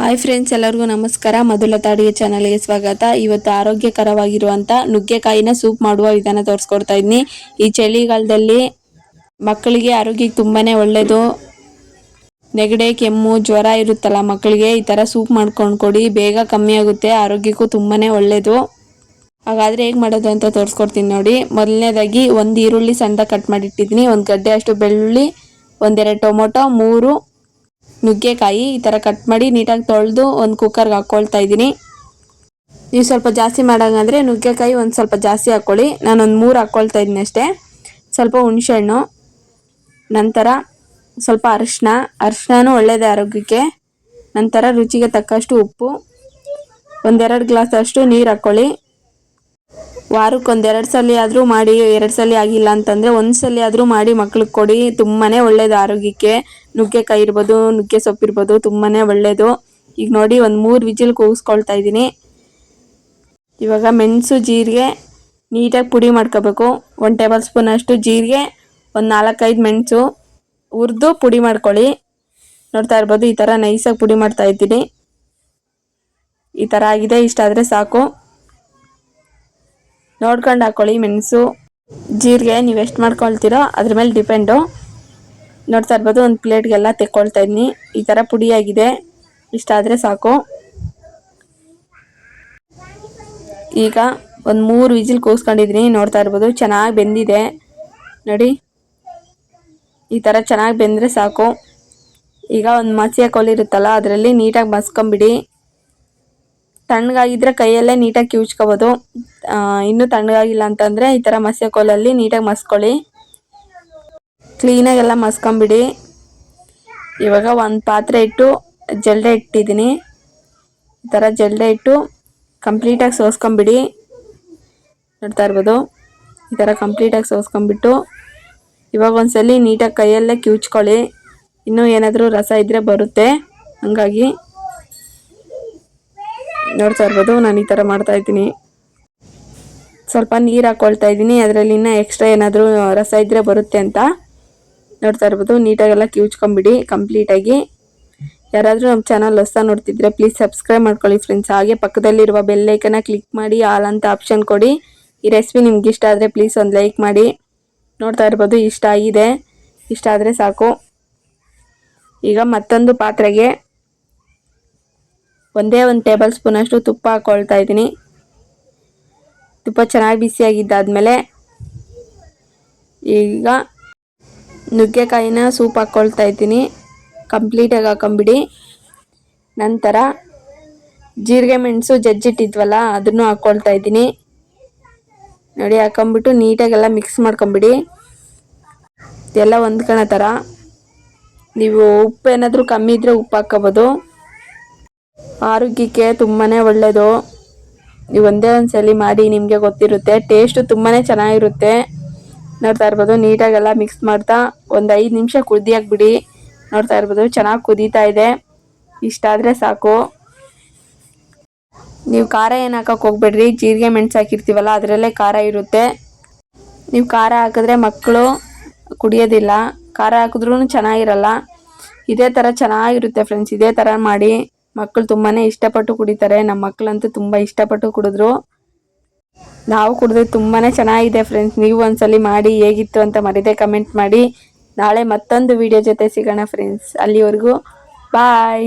Hi friends ಎಲ್ಲರಿಗೂ ನಮಸ್ಕಾರ. ಮಧುಲತಾ ಅಡುಗೆ ಚಾನಲ್ಗೆ ಸ್ವಾಗತ. ಇವತ್ತು ಆರೋಗ್ಯಕರವಾಗಿರುವಂಥ ನುಗ್ಗೆಕಾಯಿನ ಸೂಪ್ ಮಾಡುವ ವಿಧಾನ ತೋರಿಸ್ಕೊಡ್ತಾ ಇದ್ದೀನಿ ಈ ಚಳಿಗಾಲದಲ್ಲಿ ಮಕ್ಕಳಿಗೆ ಆರೋಗ್ಯಕ್ಕೆ ತುಂಬಾ ಒಳ್ಳೆಯದು ನೆಗಡೆ, ಕೆಮ್ಮು, ಜ್ವರ ಇರುತ್ತಲ್ಲ ಮಕ್ಕಳಿಗೆ, ಈ ಥರ ಸೂಪ್ ಮಾಡ್ಕೊಂಡು ಕೊಡಿ. ಬೇಗ ಕಮ್ಮಿ ಆಗುತ್ತೆ, ಆರೋಗ್ಯಕ್ಕೂ ತುಂಬಾ ಒಳ್ಳೆಯದು ಹಾಗಾದರೆ ಹೇಗೆ ಮಾಡೋದು ಅಂತ ತೋರಿಸ್ಕೊಡ್ತೀನಿ ನೋಡಿ. ಮೊದಲನೇದಾಗಿ ಒಂದು ಈರುಳ್ಳಿ ಸಣ್ಣ ಕಟ್ ಮಾಡಿಟ್ಟಿದ್ದೀನಿ. ಒಂದು ಗಡ್ಡೆ ಅಷ್ಟು ಬೆಳ್ಳುಳ್ಳಿ, ಒಂದೆರಡು ಟೊಮೊಟೊ, ಮೂರು ನುಗ್ಗೆಕಾಯಿ ಈ ಥರ ಕಟ್ ಮಾಡಿ ನೀಟಾಗಿ ತೊಳೆದು ಒಂದು ಕುಕ್ಕರ್ಗೆ ಹಾಕ್ಕೊಳ್ತಾ ಇದ್ದೀನಿ. ನೀವು ಸ್ವಲ್ಪ ಜಾಸ್ತಿ ಮಾಡೋಂಗಂದರೆ ನುಗ್ಗೆಕಾಯಿ ಒಂದು ಸ್ವಲ್ಪ ಜಾಸ್ತಿ ಹಾಕ್ಕೊಳ್ಳಿ ನಾನೊಂದು ಮೂರು ಹಾಕ್ಕೊಳ್ತಾ ಇದ್ದೀನಿ ಅಷ್ಟೇ. ಸ್ವಲ್ಪ ಹುಣಸೆಹಣ್ಣು, ನಂತರ ಸ್ವಲ್ಪ ಅರಿಶಿನ. ಅರಿಶಿನೂ ಒಳ್ಳೆಯದೇ ಆರೋಗ್ಯಕ್ಕೆ. ನಂತರ ರುಚಿಗೆ ತಕ್ಕಷ್ಟು ಉಪ್ಪು. ಒಂದೆರಡು ಗ್ಲಾಸ್ ಅಷ್ಟು ನೀರು ಹಾಕ್ಕೊಳ್ಳಿ ವಾರಕ್ಕೆ ಒಂದೆರಡು ಸಲ ಆದರೂ ಮಾಡಿ, ಎರಡು ಸಲ ಆಗಿಲ್ಲ ಅಂತಂದರೆ ಒಂದು ಸಲ ಆದರೂ ಮಾಡಿ ಮಕ್ಳಿಗೆ ಕೊಡಿ. ತುಂಬಾ ಒಳ್ಳೆಯದು ಆರೋಗ್ಯಕ್ಕೆ. ನುಗ್ಗೆಕಾಯಿ ಇರ್ಬೋದು, ನುಗ್ಗೆ ಸೊಪ್ಪು ಇರ್ಬೋದು ತುಂಬಾ ಒಳ್ಳೆಯದು ಈಗ ನೋಡಿ, ಒಂದು ಮೂರು ವಿಜಿಲ್ ಕೂಗಿಸ್ಕೊಳ್ತಾ ಇದ್ದೀನಿ. ಇವಾಗ ಮೆಣಸು ಜೀರಿಗೆ ನೀಟಾಗಿ ಪುಡಿ ಮಾಡ್ಕೋಬೇಕು. ಒಂದು ಟೇಬಲ್ ಸ್ಪೂನ್ ಅಷ್ಟು ಜೀರಿಗೆ, ಒಂದು ನಾಲ್ಕೈದು ಮೆಣಸು. ಹುರಿದು ಪುಡಿ ಮಾಡ್ಕೊಳ್ಳಿ. ನೋಡ್ತಾ ಇರ್ಬೋದು, ಈ ಥರ ನೈಸಾಗಿ ಪುಡಿ ಮಾಡ್ತಾ ಇದ್ದೀನಿ. ಈ ಥರ ಆಗಿದೆ, ಇಷ್ಟ ಆದರೆ ಸಾಕು. ನೋಡ್ಕೊಂಡು ಹಾಕ್ಕೊಳ್ಳಿ ಮೆಣಸು. ಜೀರಿಗೆ ನೀವು ಎಷ್ಟು ಮಾಡ್ಕೊಳ್ತೀರೋ ಅದ್ರ ಮೇಲೆ ಡಿಪೆಂಡು. ನೋಡ್ತಾ ಇರ್ಬೋದು, ಒಂದು ಪ್ಲೇಟ್ಗೆಲ್ಲ ತೆಕ್ಕೊಳ್ತಾ ಇದ್ದೀನಿ ಈ ಥರ ಪುಡಿಯಾಗಿದೆ. ಇಷ್ಟ ಆದರೆ ಸಾಕು. ಈಗ ಒಂದು ಮೂರು ವಿಜಿಲ್ ಕೂಸ್ಕೊಂಡಿದ್ದೀನಿ ನೋಡ್ತಾ ಇರ್ಬೋದು, ಚೆನ್ನಾಗಿ ಬೆಂದಿದೆ. ನೋಡಿ. ಈ ಥರ ಚೆನ್ನಾಗಿ ಬೆಂದರೆ ಸಾಕು. ಈಗ ಒಂದು ಮಸಿಯ ಕೊಲಿರುತ್ತಲ್ಲ ಅದರಲ್ಲಿ ನೀಟಾಗಿ ಮಸ್ಕೊಂಬಿಡಿ. ತಣ್ಣಗಾಗಿದ್ರೆ ಕೈಯಲ್ಲೇ ನೀಟಾಗಿ ಕಿವುಚ್ಕೋಬೋದು. ಇನ್ನೂ ತಣ್ಣಗಾಗಿಲ್ಲ ಅಂತಂದರೆ ಈ ಥರ ಮಸಿಯ ಕೋಲಲ್ಲಿ ನೀಟಾಗಿ ಮಸ್ಕೊಳ್ಳಿ. ಕ್ಲೀನಾಗೆಲ್ಲ ಮಸ್ಕೊಂಬಿಡಿ. ಇವಾಗ ಒಂದು ಪಾತ್ರೆ ಇಟ್ಟು ಜಲ್ಡೆ ಇಟ್ಟಿದ್ದೀನಿ. ಈ ಥರ ಜಲ್ಡೆ ಇಟ್ಟು ಕಂಪ್ಲೀಟಾಗಿ ಸೋಸ್ಕೊಂಬಿಡಿ. ನೋಡ್ತಾ ಇರ್ಬೋದು? ಈ ಥರ ಕಂಪ್ಲೀಟಾಗಿ ಸೋಸ್ಕೊಂಬಿಟ್ಟು ಇವಾಗ ಒಂದ್ಸಲಿ ನೀಟಾಗಿ ಕೈಯಲ್ಲೇ ಕಿವುಚ್ಕೊಳ್ಳಿ. ಇನ್ನೂ ಏನಾದರೂ ರಸ ಇದ್ದರೆ ಬರುತ್ತೆ. ಹಂಗಾಗಿ ನೋಡ್ತಾ ಇರ್ಬೋದು, ನಾನು ಈ ಥರ ಮಾಡ್ತಾ ಇದ್ದೀನಿ. ಸ್ವಲ್ಪ ನೀರು ಹಾಕ್ಕೊಳ್ತಾ ಇದ್ದೀನಿ. ಅದರಲ್ಲಿ ಇನ್ನೂ ಎಕ್ಸ್ಟ್ರಾ ಏನಾದರೂ ರಸ ಇದ್ದರೆ ಬರುತ್ತೆ ಅಂತ. ನೋಡ್ತಾ ಇರ್ಬೋದು. ನೀಟಾಗೆಲ್ಲ ಕಿವುಚ್ಕೊಂಬಿಡಿ ಕಂಪ್ಲೀಟಾಗಿ. ಯಾರಾದರೂ ನಮ್ಮ ಚಾನಲ್ ಹೊಸ ನೋಡ್ತಿದ್ರೆ ಪ್ಲೀಸ್ ಸಬ್ಸ್ಕ್ರೈಬ್ ಮಾಡ್ಕೊಳ್ಳಿ ಫ್ರೆಂಡ್ಸ್. ಹಾಗೆ ಪಕ್ಕದಲ್ಲಿರುವ ಬೆಲ್ಲೈಕನ್ನ ಕ್ಲಿಕ್ ಮಾಡಿ, ಆಲ್ ಅಂತ ಆಪ್ಷನ್ ಕೊಡಿ. ಈ ರೆಸಿಪಿ ನಿಮ್ಗೆ ಇಷ್ಟ ಆದರೆ ಪ್ಲೀಸ್ ಒಂದು ಲೈಕ್ ಮಾಡಿ. ನೋಡ್ತಾ ಇರ್ಬೋದು, ಇಷ್ಟ ಆಗಿದೆ. ಇಷ್ಟ ಆದರೆ ಸಾಕು. ಈಗ ಮತ್ತೊಂದು ಪಾತ್ರೆಗೆ ಒಂದೇ ಒಂದು ಟೇಬಲ್ ಸ್ಪೂನಷ್ಟು ತುಪ್ಪ ಹಾಕ್ಕೊಳ್ತಾ ಇದ್ದೀನಿ. ತುಪ್ಪ ಚೆನ್ನಾಗಿ ಬಿಸಿಯಾಗಿದ್ದಾದಮೇಲೆ ಈಗ ನುಗ್ಗೆಕಾಯಿನ ಸೂಪ್ ಹಾಕ್ಕೊಳ್ತಾ ಇದ್ದೀನಿ. ಕಂಪ್ಲೀಟಾಗಿ ಹಾಕೊಂಬಿಡಿ. ನಂತರ ಜೀರಿಗೆ ಮೆಣಸು ಜಜ್ಜಿಟ್ಟಿದ್ವಲ್ಲ, ಅದನ್ನು ಹಾಕ್ಕೊಳ್ತಾ ಇದ್ದೀನಿ. ನೋಡಿ, ಹಾಕೊಂಬಿಟ್ಟು ನೀಟಾಗೆಲ್ಲ ಮಿಕ್ಸ್ ಮಾಡ್ಕೊಂಬಿಡಿ. ಎಲ್ಲ ಹೊಂದ್ಕೊಳೋ ಥರ ನೀವು ಉಪ್ಪು ಏನಾದರೂ ಕಮ್ಮಿ ಇದ್ದರೆ ಉಪ್ಪು ಹಾಕ್ಕೋಬೋದು. ಆರೋಗ್ಯಕ್ಕೆ ತುಂಬಾ ಒಳ್ಳೆಯದು ನೀವು ಒಂದೇ ಒಂದು ಸಲ ಮಾಡಿ ನಿಮಗೆ ಗೊತ್ತಿರುತ್ತೆ. ಟೇಸ್ಟು ತುಂಬಾ ಚೆನ್ನಾಗಿರುತ್ತೆ. ನೋಡ್ತಾ ಇರ್ಬೋದು, ನೀಟಾಗೆಲ್ಲ ಮಿಕ್ಸ್ ಮಾಡ್ತಾ. ಒಂದು ಐದು ನಿಮಿಷ ಕುದಿಯಾಗಿ ಬಿಡಿ ನೋಡ್ತಾ ಇರ್ಬೋದು, ಚೆನ್ನಾಗಿ ಕುದೀತಾ ಇದೆ. ಇಷ್ಟಾದರೆ ಸಾಕು. ನೀವು ಖಾರ ಏನು ಹಾಕಕ್ಕೆ ಹೋಗ್ಬೇಡ್ರಿ, ಜೀರಿಗೆ ಮೆಣಸು ಹಾಕಿರ್ತೀವಲ್ಲ, ಅದರಲ್ಲೇ ಖಾರ ಇರುತ್ತೆ. ನೀವು ಖಾರ ಹಾಕಿದ್ರೆ ಮಕ್ಕಳು ಕುಡಿಯೋದಿಲ್ಲ. ಖಾರ ಹಾಕಿದ್ರೂ ಚೆನ್ನಾಗಿರಲ್ಲ. ಇದೇ ಥರ ಚೆನ್ನಾಗಿರುತ್ತೆ ಫ್ರೆಂಡ್ಸ್ ಇದೇ ಥರ ಮಾಡಿ. ಮಕ್ಕಳು ತುಂಬಾ ಇಷ್ಟಪಟ್ಟು ಕುಡಿತಾರೆ. ನಮ್ಮ ಮಕ್ಕಳಂತೂ ತುಂಬ ಇಷ್ಟಪಟ್ಟು ಕುಡಿದ್ರು. ನಾವು ಕುಡಿದ್ರೆ ತುಂಬಾ ಚೆನ್ನಾಗಿದೆ ಫ್ರೆಂಡ್ಸ್ ನೀವು ಒಂದ್ಸಲಿ ಮಾಡಿ ಹೇಗಿತ್ತು ಅಂತ ಮರಿದೆ ಕಮೆಂಟ್ ಮಾಡಿ. ನಾಳೆ ಮತ್ತೊಂದು ವಿಡಿಯೋ ಜೊತೆ ಸಿಗೋಣ ಫ್ರೆಂಡ್ಸ್ ಅಲ್ಲಿವರೆಗೂ ಬಾಯ್